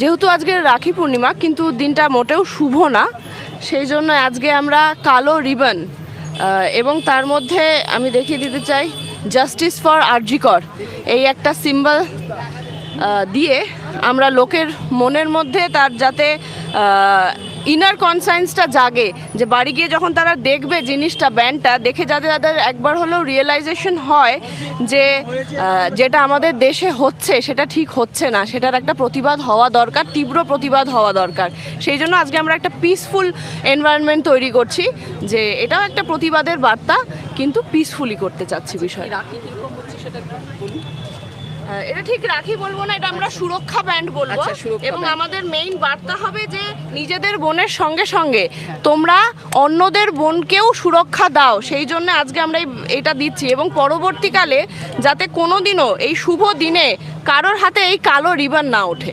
যেহেতু আজকে রাখি পূর্ণিমা, কিন্তু দিনটা মোটেও শুভ না। সেই জন্য আজকে আমরা কালো রিবন এবং তার মধ্যে আমি দেখিয়ে দিতে চাই জাস্টিস ফর আরজিকর। এই একটা সিম্বল দিয়ে আমরা লোকের মনের মধ্যে তার যাতে ইনার কনসায়েন্সটা জাগে, যে বাড়ি গিয়ে যখন তারা দেখবে জিনিসটা ব্যান্ডটা দেখে যাতে তাদের একবার হলেও রিয়েলাইজেশন হয় যে যেটা আমাদের দেশে হচ্ছে, সেটা ঠিক হচ্ছে না। সেটার একটা প্রতিবাদ হওয়া দরকার, তীব্র প্রতিবাদ হওয়া দরকার। সেই জন্য আজকে আমরা একটা পিসফুল এনভায়রনমেন্ট তৈরি করছি, যে এটাও একটা প্রতিবাদের বার্তা, কিন্তু পিসফুলি করতে চাচ্ছি বিষয় এটা ঠিক রাখি বলব না এটা আমরা সুরক্ষা ব্যান্ড বলব। আচ্ছা, এবং আমাদের মেইন বার্তা হবে যে নিজেদের বোনের সঙ্গে সঙ্গে তোমরা অন্যদের বোনকেও সুরক্ষা দাও। সেই জন্য আজকে আমরা এটা দিচ্ছি। এবং পরবর্তীকালে যাতে কোনোদিনও এই শুভ দিনে কারোর হাতে এই কালো রিবার না ওঠে।